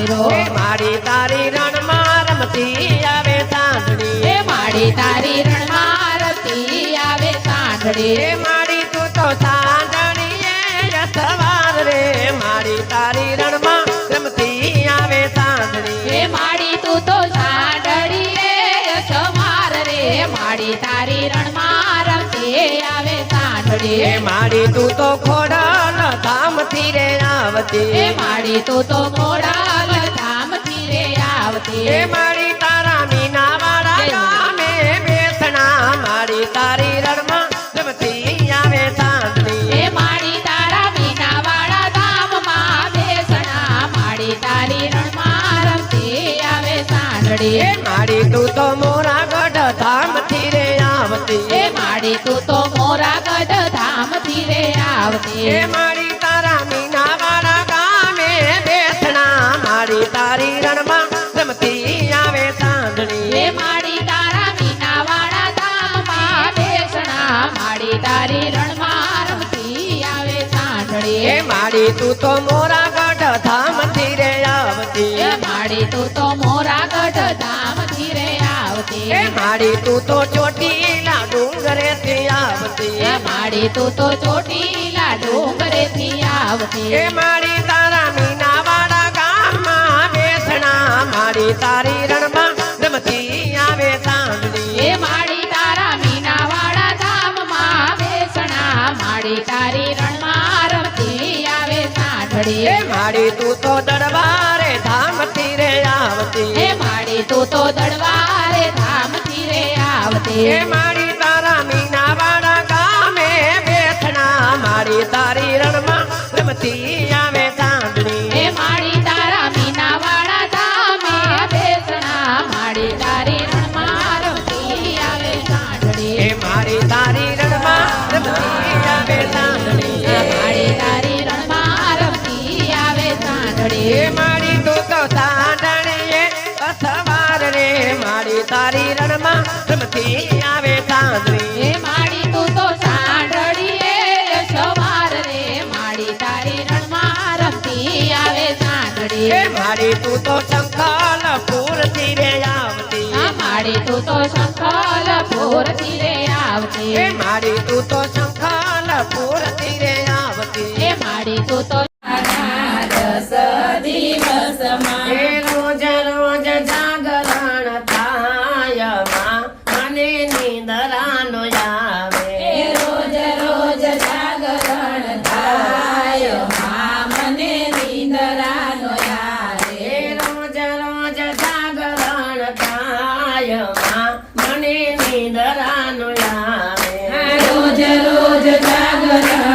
વાયરો મારી તારી રણમાં રમતી આવે એ માડી તારી રણમાં રમતી આવે સાંઢળી એ મારી તું તો સાંજણી એ સવાર રે મારી તારી રણમાં રમતી આવે એ માડી તું તો સાંઢળી એ સમાર રે માડી તારી રણમાં રતી આવે સાંઢળી એ મારી તું તો ખોડલ ધામથી રે આવતી એ માડી તું તો મોડાલ ધામથી રે આવતી એ મારી તારા મીના વાળા ગામે બેસણા મારી તારી રણમાં રમતી આવે સાંજણી એ માડી તારા મીના વાળા ધામમાં બેસણા માડી તારી રણમાં રમતી આવે સાંઢળી એ માડી તું તો મોરા ગઢ ધામથી રે આવતી એ માડી તું તો મોરા ગઢ ધામથી રે આવતી એ મારી રણમાં રમતી આવે સાંજણી માડી તારા મીના વાળા ધામમાં બેસણા માડી તારી રણમાં રમતી આવે સાંઢળી એ તું તો મોરા ગઢ ધામથી રે આવતી. માડી તું તો મોરા ગઢ ધામથી રે આવતી. માડી તું તો ચોટીલા ડુંગરેથી આવતી. માડી તું તો ચોટીલા ડુંગરેથી આવતી. એ મારી તારી રણમાં રમતી આવે સાંજણી એ માડી તારા મીના વાળા ધામમાં બેસણા માડી તારી રણમાં રમતી આવે સાંઢળી એ માડી તું તો દરબારે ધામથી રે આવતી. એ માડી તું તો દડવારે ધામથી રે આવતી. એ મારી રમતી આવે એ માડી તું તો સાંઢળી સવાર રે માડી તારી રણમાં રમતી આવે સાંઢળી એ મારી તું તો શંખાલ પૂરતી રે આવતી. આ માડી તું તો શંખલ પૂરથી રે આવતી. એ મારી તું તો શંખાલ પૂરતી રે આવતી. એ માડી તું તો દસ દિવસમાં જાગરણ થાયમાં મને નિંદરાનો આવે. રોજ રોજ જાગરણ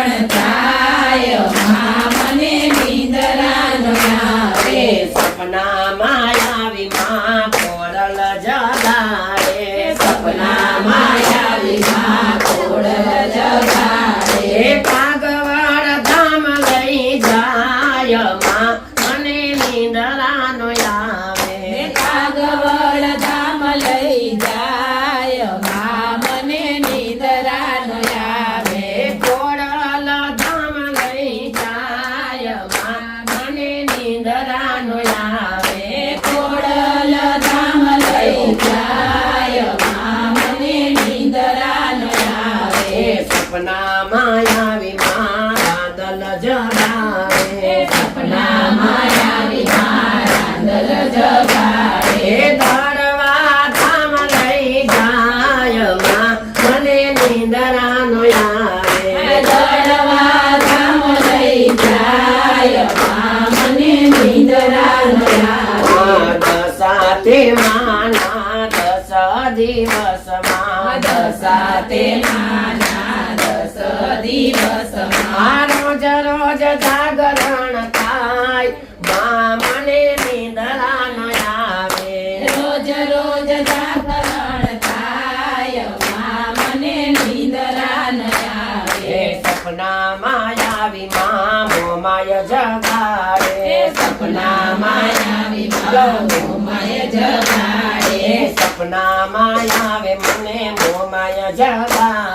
એ માયા આવી માં રાંદલ જગાડે સપનામાં આવી માં રાંદલ જગાડે એ દરવા ધામ લઈ જાય માં મને નિંદરાનો આવે દળવા ધામ લઈ જાય માં મને નિંદરાનો આવે દસાતે માના દસ દસાતે માના દસ દિવસમાં રોજ રોજ જાગરણ થાય. મા મને નિંદરાનો આવે રોજ રોજ જાગરણ થાય. માં મને નિંદરા ન આવે સપના સપનામાં આવી માય જગાડે. સપના સપનામાં આવી માય જગાડે. સપના આવે મને મોમાય જગાડે.